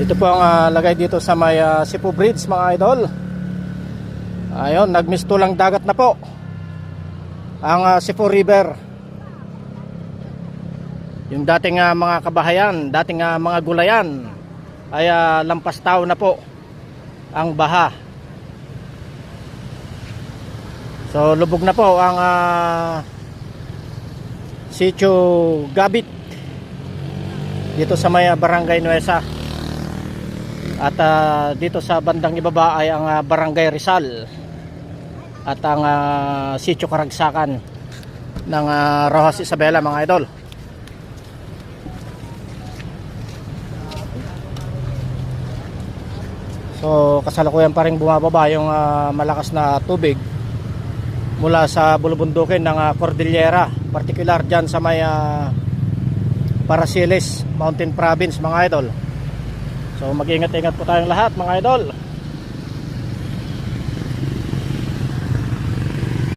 Ito po ang ah, lagay dito sa may ah, Cebu Bridge mga idol. Ayun, nagmisto lang dagat na po. Ang ah, Cebu River. Yung dating ah, mga kabahayan, dating ah, mga gulayan ay ah, lampas tao na po ang baha. So lubog na po ang uh, Sitio Gabit dito sa may Barangay Nuesa. At ah, dito sa bandang ibaba ay ang ah, Barangay Rizal at ang ah, Sitio Karagsakan ng ah, Rojas Isabela mga idol. So kasalukuyan pa rin bumababa yung ah, malakas na tubig mula sa bulubundukin ng ah, Cordillera, particular dyan sa may ah, Parasiles Mountain Province mga idol. So mag-ingat-ingat po tayong lahat mga idol.